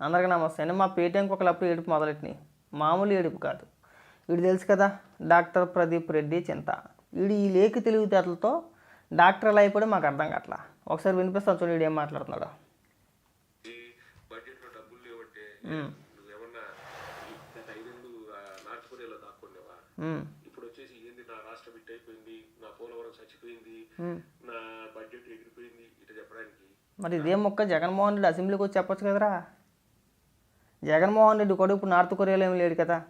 అందరికీ నమస్తే. అండి మా పేటీఎంకి ఒకప్పుడు ఏడుపు మొదలెట్టినాయి మామూలు ఏడుపు కాదు. వీడు తెలుసు కదా డాక్టర్ ప్రదీప్ రెడ్డి చింత. వీడు ఈ లేఖ తెలివితేటలతో డాక్టర్ ఎలా అయిపోయి మాకు అర్థం కావట్లా ఒకసారి వినిపిస్తాను చూడు వీడు ఏం మాట్లాడుతున్నాడు. ఇప్పుడు వచ్చేసి ఏంది నా రాష్ట్రం ఇట్ అయిపోయింది నా పోలవరం చచ్చిపోయింది. నా బడ్జెట్ ఎగిరిపోయింది ఇట చెప్పడానికి. మరి ఇదే మొక్క? జగన్మోహన్ రెడ్డి అసెంబ్లీకి వచ్చి చెప్పొచ్చు కదరా. జగన్మోహన్ రెడ్డి కూడా ఇప్పుడు నార్త్ కొరియాలో ఏమి లేడు కదా.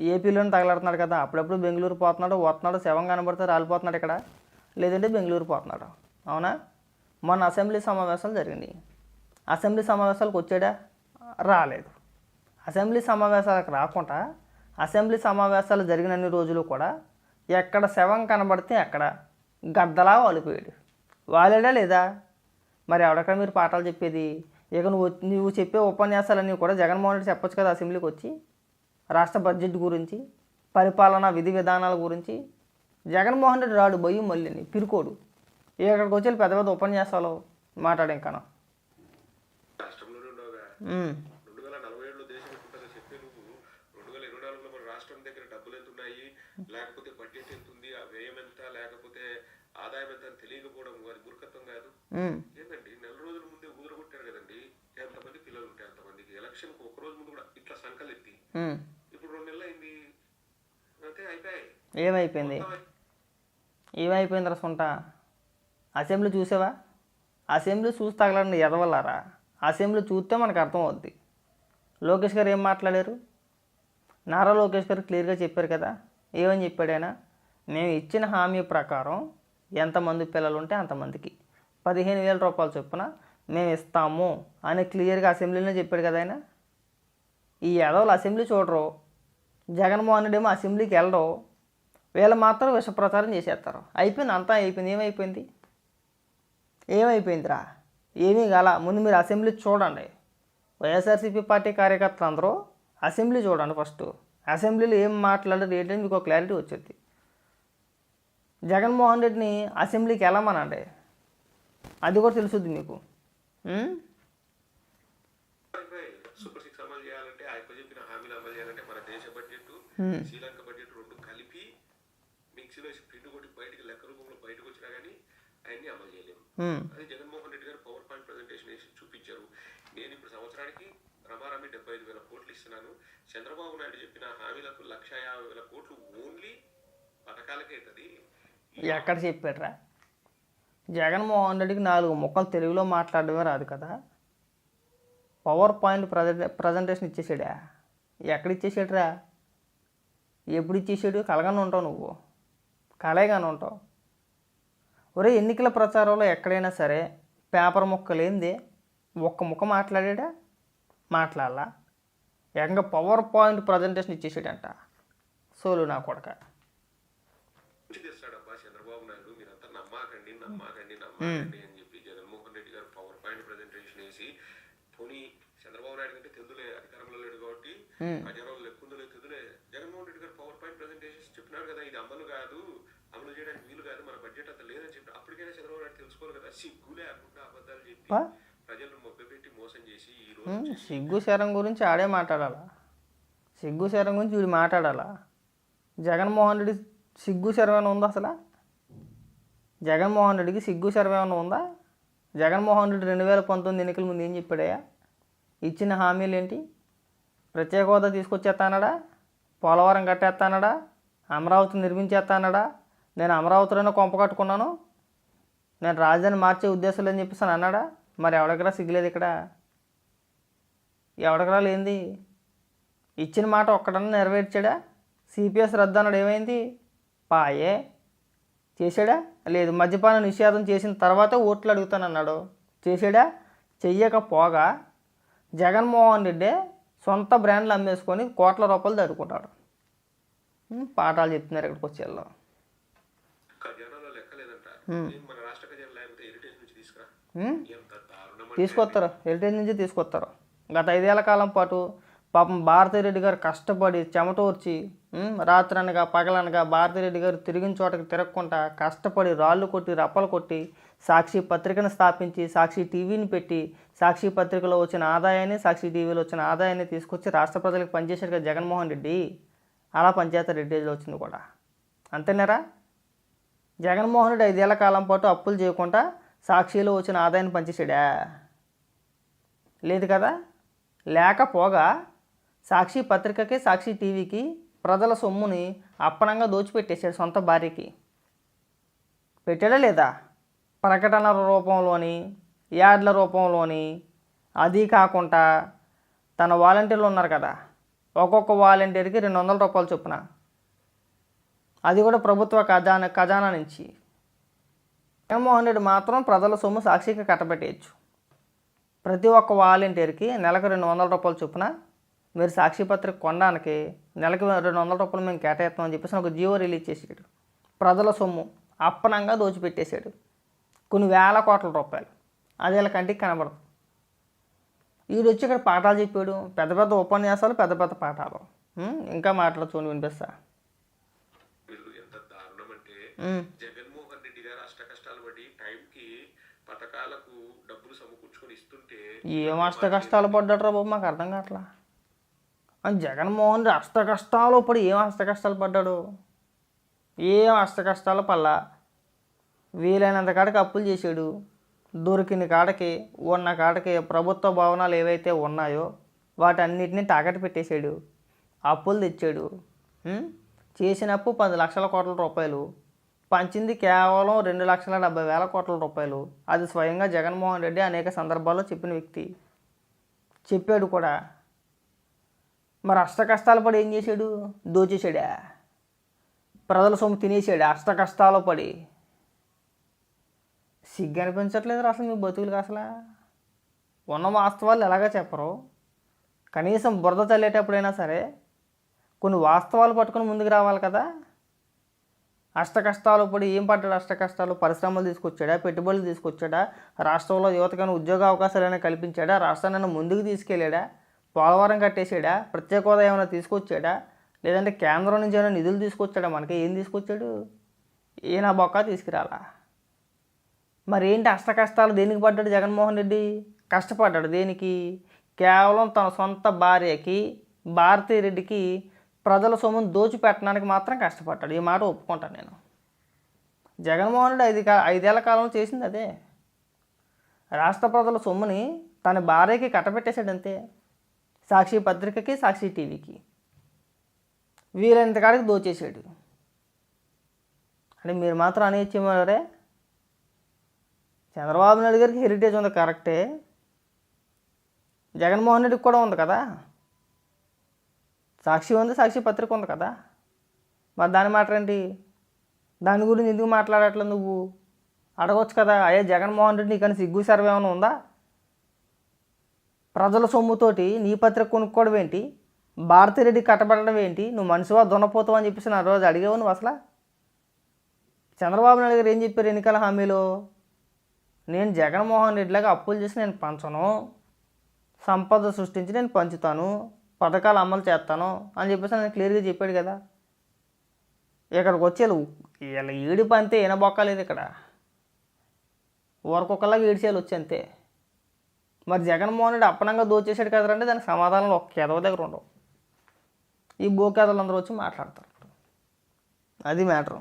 ఏపీలోనే తగలాడుతున్నాడు కదా. అప్పుడప్పుడు బెంగళూరు పోతున్నాడు వస్తున్నాడు శవం కనబడితే రాలిపోతున్నాడు ఇక్కడ. లేదంటే బెంగళూరు పోతున్నాడు. అవునా? మొన్న అసెంబ్లీ సమావేశాలు జరిగినాయి అసెంబ్లీ సమావేశాలకు వచ్చాడా? రాలేదు. అసెంబ్లీ సమావేశాలకు రాకుండా అసెంబ్లీ సమావేశాలు జరిగినన్ని రోజులు కూడా ఎక్కడ శవం కనబడితే అక్కడ గద్దలా వాలిపోయాడు. వాలేడా లేదా? మరి ఎవడక్కడ మీరు పాఠాలు చెప్పేది? ఇక నువ్వు నువ్వు చెప్పే ఉపన్యాసాలన్నీ కూడా జగన్మోహన్ రెడ్డి చెప్పొచ్చు కదా అసెంబ్లీకి వచ్చి. రాష్ట్ర బడ్జెట్ గురించి పరిపాలన విధి విధానాల గురించి. జగన్మోహన్ రెడ్డి రాడు బొయ్యి మళ్ళీని పిరుకోడు. ఇక్కడికి వచ్చి పెద్ద పెద్ద ఉపన్యాసాలు మాట్లాడే ఉన్నాయి లేకపోతే బడ్జెట్ ఎంత ఉంది ఆ వ్యయం ఎంత లేకపోతే ఆదాయం ఎంత తెలియకపోవడం మూర్ఖత్వం కాదు. ఏంటండి నెల రోజుల ముందే ఊదరగొట్టారు కదండి ఎంతమంది పిల్లలు ఉంటే అంతమందికి ఎలక్షన్ ఒక రోజు ముందు కూడా ఇట్లా సంకలు ఎత్తి ఉమ్. ఇప్పుడు రెండు నెలలు అయింది అంతే అయిపోయాయి. ఏమైపోయింది? ఏమైపోయింది రసుంట అసెంబ్లీ చూసావా? అసెంబ్లీ చూసి తగలండి ఎదవల్లారా అసెంబ్లీ చూస్తే మనకు అర్థం అవుద్ది లోకేష్ గారు ఏం మాట్లాడారు? నారా లోకేష్ గారు క్లియర్గా చెప్పారు కదా. ఏమని చెప్పాడు ఆయన? మేము ఇచ్చిన హామీ ప్రకారం ఎంతమంది పిల్లలు ఉంటే అంతమందికి. పదిహేను వేల రూపాయలు చొప్పున మేము ఇస్తాము అని క్లియర్గా అసెంబ్లీలో చెప్పాడు కదా ఆయన. ఈ యాదవులు అసెంబ్లీ చూడరు. జగన్మోహన్ రెడ్డి ఏమో అసెంబ్లీకి వెళ్ళరు. వీళ్ళు మాత్రం విష ప్రచారం చేసేస్తారు. అయిపోయింది అంతా అయిపోయింది. ఏమైపోయింది? ఏమైపోయిందిరా? ఏమీ కాల. ముందు మీరు అసెంబ్లీ చూడండి. వైఎస్ఆర్సీపీ పార్టీ కార్యకర్తలు అందరూ అసెంబ్లీ చూడండి ఫస్ట్. అసెంబ్లీలో ఏం మాట్లాడారు ఏంటని మీకు ఒక క్లారిటీ వచ్చింది. జగన్మోహన్ రెడ్డిని అసెంబ్లీకి వెళ్ళమనండి. అది కూడా తెలుసుద్ది మీకు ఉం? అయిపోయాయి సూపర్ సిక్స్ అమలు చేయాలంటే ఆయన చెప్పిన హామీలు అమలు చేయాలంటే మన దేశ బడ్జెట్ ఉం. శ్రీలంక బడ్జెట్ రెండు కలిపి మిక్సీలో పిండి కొట్టి బయటికి లెక్క రూపంలో బయటకు వచ్చినా కానీ అవన్నీ అమలు చేయలేము. ఉం. అది జగన్మోహన్ రెడ్డి గారు పవర్ పాయింట్ ప్రజెంటేషన్ వేసి చూపించారు. నేను ఇప్పుడు సంవత్సరానికి రమారమి డెబ్బై ఐదు వేల కోట్లు ఇస్తున్నాను. చంద్రబాబు నాయుడు చెప్పిన హామీలకు లక్ష యాభై వేల కోట్లు ఓన్లీ పథకాలకే అవుతుంది. ఎక్కడ చెప్పాడురా? జగన్మోహన్ రెడ్డికి నాలుగు ముక్కలు తెలుగులో మాట్లాడడమే రాదు కదా. పవర్ పాయింట్ ప్రజెంటే ప్రజెంటేషన్ ఇచ్చేసాడా? ఎక్కడ ఇచ్చేసాడురా? ఎప్పుడు ఇచ్చేసాడు? కలగానే ఉంటావు నువ్వు. కలగానే ఉంటావు. ఒరే ఎన్నికల ప్రచారంలో ఎక్కడైనా సరే పేపర్ ముక్క లేనిదే ఒక్క ముక్క మాట్లాడాడా? మాట్లాడాలా. ఏకంగా పవర్ పాయింట్ ప్రజెంటేషన్ ఇచ్చేసాడంట. సోలు నా కొడక. చంద్రబాబు నాయుడు మీరంతా నమ్మాకండి నమ్మాకండి నమ్మాకండి అని చెప్పి జగన్మోహన్ రెడ్డి గారు పవర్ పాయింట్ ప్రజెంటేషన్ వేసి పోనీ చంద్రబాబు నాయుడు కంటే తెలుదులే అధికారంలో లేడు కాబట్టి ప్రజారంలో ఎక్కువ లేదు తెలుదులే జగన్మోహన్ రెడ్డి గారు పవర్ పాయింట్ ప్రజెంటేషన్ చెప్పినారు కదా ఇది అమలు కాదు అమలు చేయడానికి వీలు కాదు మన బడ్జెట్ అంత లేదని చెప్పి అప్పటికైనా చంద్రబాబు నాయుడు తెలుసుకోవాలి కదా. సిగ్గులే అనుకుంటా అబద్ధాలు చెప్పి. ప్రజలను మోసం చేసి ఈ రోజు సిగ్గు శరం గురించి ఆడే మాట్లాడాలా? సిగ్గు శరం గురించి వీడు మాట్లాడాలా? జగన్మోహన్ రెడ్డి సిగ్గు శరం ఏమైనా ఉందా అసలు? జగన్మోహన్ రెడ్డికి సిగ్గు శరం ఏమైనా ఉందా? జగన్మోహన్ రెడ్డి రెండు వేల పంతొమ్మిది ఎన్నికల ముందు ఏం చెప్పాడయ్యా? ఇచ్చిన హామీలు ఏంటి? ప్రత్యేక హోదా తీసుకొచ్చేస్తానడా? పోలవరం కట్టేస్తానడా? అమరావతి నిర్మించేస్తానడా? నేను అమరావతిలోనే కొంప కట్టుకున్నాను. నేను రాజధాని మార్చే ఉద్దేశం లేని చెప్పేసి అని అన్నాడా? మరి ఎవడికరా సిగ్గులేదు ఇక్కడ? ఎవడికరా లేనిది? ఇచ్చిన మాట ఒక్కడన్నా నెరవేర్చాడా? సిపిఎస్ రద్దు అన్నాడు ఏమైంది? పాయే. చేశాడా? లేదు మద్యపాన నిషేధం చేసిన తర్వాత ఓట్లు అడుగుతానన్నాడు చేశాడా? చెయ్యకపోగా జగన్మోహన్ రెడ్డి సొంత బ్రాండ్లు అమ్మేసుకొని కోట్ల రూపాయలు దడుకుంటాడు పాఠాలు చెప్తున్నారు ఇక్కడికి వచ్చేళ్ళు వెళ్దాం ఖజానాలో లెక్క లేదంట ఏం మన రాష్ట్ర ఖజానా లేకపోతే హెరిటేజ్ నుంచి తీసుకురా ఉం? ఎంత దారుణం తీసుకొస్తారు. హెరిటేజ్ నుంచి తీసుకొస్తారు. గత ఐదేళ్ళ కాలం పాటు పాపం భారతిరెడ్డి గారు కష్టపడి చెమటోర్చి ఉమ్, రాత్రనగా పగలనగా భారతిరెడ్డి గారు తిరిగిన చోటకి తిరగకుండా కష్టపడి రాళ్ళు కొట్టి రప్పలు కొట్టి సాక్షి పత్రికను స్థాపించి సాక్షి టీవీని పెట్టి సాక్షి పత్రికలో వచ్చిన ఆదాయాన్ని సాక్షి టీవీలో వచ్చిన ఆదాయాన్ని తీసుకొచ్చి రాష్ట్ర ప్రజలకు పనిచేశాడు కదా జగన్మోహన్ రెడ్డి అలా పనిచేస్తారు రెడ్డిలో వచ్చింది కూడా. అంతేనారా? జగన్మోహన్ రెడ్డి ఐదేళ్ళ కాలం పాటు అప్పులు చేయకుండా సాక్షిలో వచ్చిన ఆదాయాన్ని పంచేశాడా? లేదు కదా? లేకపోగా సాక్షి పత్రికకి సాక్షి టీవీకి ప్రజల సొమ్ముని అప్పనంగా దోచిపెట్టేశాడు సొంత భార్యకి. పెట్టాడా లేదా? ప్రకటనల రూపంలోని యాడ్ల రూపంలోని అది కాకుండా తన వాలంటీర్లు ఉన్నారు కదా. ఒక్కొక్క వాలంటీర్కి రెండు వందల రూపాయలు చొప్పున. అది కూడా ప్రభుత్వ ఖజానా ఖజానా నుంచి. జగన్మోహన్ రెడ్డి మాత్రం ప్రజల సొమ్ము సాక్షిగా కట్టబెట్టేయచ్చు. ప్రతి ఒక్క వాలంటీర్కి నెలకు రెండు వందల రూపాయలు చొప్పున మీరు సాక్షి పత్రిక కొనడానికి నెలకు రెండు వందల రూపాయలు మేము కేటాయిస్తామని చెప్పేసి ఒక జీవో రిలీజ్ చేసాడు ప్రజల సొమ్ము అప్పనంగా దోచిపెట్టేశాడు కొన్ని వేల కోట్ల రూపాయలు. అది వీళ్ళ కంటికి కనబడదు. ఈడు వచ్చి ఇక్కడ పాఠాలు చెప్పాడు. పెద్ద పెద్ద ఉపన్యాసాలు పెద్ద పెద్ద పాఠాలు. ఇంకా మాట్లాడుతూ వినిపిస్తా వీళ్ళు ఎంత దారుణం అంటే ఉం. జగన్మోహన్ రెడ్డి గారు అష్ట కష్టాలు పడి టైంకి పథకాలకు డబ్బులు సమకూర్చుకొని ఇస్తుంటే ఏం అష్ట కష్టాలు పడ్డాడు రా బాబు? మాకు అర్థం కావట్లా. అని జగన్మోహన్ రెడ్డి అష్ట కష్టాలు పడి ఏం అష్ట కష్టాలు పడ్డాడు? ఏం అష్ట కష్టాలు పల్లా వీలైనంత కాడకి అప్పులు చేశాడు. దొరికిన కాడకి ఉన్న కాడకి ప్రభుత్వ భవనాలు ఏవైతే ఉన్నాయో వాటన్నిటిని తాకట్టు పెట్టేశాడు. అప్పులు తెచ్చాడు? చేసిన అప్పు పది లక్షల కోట్ల రూపాయలు పంచింది కేవలం రెండు లక్షల డెబ్బై వేల కోట్ల రూపాయలు. అది స్వయంగా జగన్మోహన్ రెడ్డి అనేక సందర్భాల్లో చెప్పిన వ్యక్తి. చెప్పాడు కూడా. మరి అష్ట కష్టాలు పడి ఏం చేశాడు? దోచేశాడా? ప్రజల సొమ్ము తినేసాడు అష్ట కష్టాలు పడి. సిగ్గు అనిపించట్లేదు అసలు మీ బతుకులకు అసలు. ఉన్న వాస్తవాలు ఎలాగా చెప్పరు. కనీసం బురద చల్లేటప్పుడైనా సరే కొన్ని వాస్తవాలు పట్టుకొని ముందుకు రావాలి కదా. అష్ట కష్టాలు పడి ఏం పడ్డాడు అష్ట కష్టాలు పరిశ్రమలు తీసుకొచ్చాడా? పెట్టుబడులు తీసుకొచ్చాడా? రాష్ట్రంలో యువతకైనా ఉద్యోగ అవకాశాలైనా కల్పించాడా? రాష్ట్రాన్ని ముందుకు తీసుకెళ్ళాడా? పోలవరం కట్టేసాడా ప్రత్యేక హోదా ఏమైనా తీసుకొచ్చాడా? లేదంటే కేంద్రం నుంచి ఏమైనా నిధులు తీసుకొచ్చాడా? మనకి ఏం తీసుకొచ్చాడు? ఈయన బొక్క తీసుకురాలా? మరి ఏంటి అష్ట కష్టాలు దేనికి పడ్డాడు జగన్మోహన్ రెడ్డి? కష్టపడ్డాడు దేనికి? కేవలం తన సొంత భార్యకి భారతీ రెడ్డికి ప్రజల సొమ్మును దోచిపెట్టడానికి మాత్రం కష్టపడ్డాడు. ఈ మాట ఒప్పుకుంటాను నేను. జగన్మోహన్ రెడ్డి ఐదు కా ఐదేళ్ళ కాలంలో చేసింది అదే. రాష్ట్ర ప్రజల సొమ్ముని తన భార్యకి కట్టబెట్టేశాడు అంతే. సాక్షి పత్రికకి సాక్షి టీవీకి. వీలైనంతకాడికి దోచేసాడు అంటే మీరు మాత్రం అనేచ్చేమారే చంద్రబాబు నాయుడు గారికి హెరిటేజ్ ఉంది కరెక్టే. జగన్మోహన్ రెడ్డికి కూడా ఉంది కదా? సాక్షి ఉంది సాక్షి పత్రిక ఉంది కదా. మరి దాని మాట ఏంటి? దాని గురించి ఎందుకు మాట్లాడట్లేదు నువ్వు? అడగవచ్చు కదా. అయ్యా జగన్మోహన్ రెడ్డి నీకని సిగ్గు సర్వే ఏమైనా ఉందా? ప్రజల సొమ్ముతోటి నీ పత్రిక కొనుక్కోవడం ఏంటి? భారతిరెడ్డి కట్టబడడం ఏంటి? నువ్వు మనిషివా దున్నపోతావు అని చెప్పేసి నా రోజు అడిగేవు నువ్వు అసలు? చంద్రబాబు నాయుడు గారు ఏం చెప్పారు ఎన్నికల హామీలో? నేను జగన్మోహన్ రెడ్డిలాగా అప్పులు చేసి నేను పంచను. సంపద సృష్టించి నేను పంచుతాను. పథకాలు అమలు చేస్తాను అని చెప్పేసి నేను క్లియర్గా చెప్పాడు కదా. ఇక్కడికి వచ్చి ఇలా వీళ్ళ ఈడిపు అంతే ఈనబొక్కలేదు ఇక్కడ. ఊరకొకలాగా ఏడిచేయాలి వచ్చి అంతే. మరి జగన్మోహన్ రెడ్డి అప్పనంగా దోచేసాడు కదరంటే దానికి సమాధానాలు ఒక్క ఎదవ దగ్గర ఉండవు. ఈ బోకేదలు అందరూ వచ్చి మాట్లాడతారు. అది మ్యాటర్.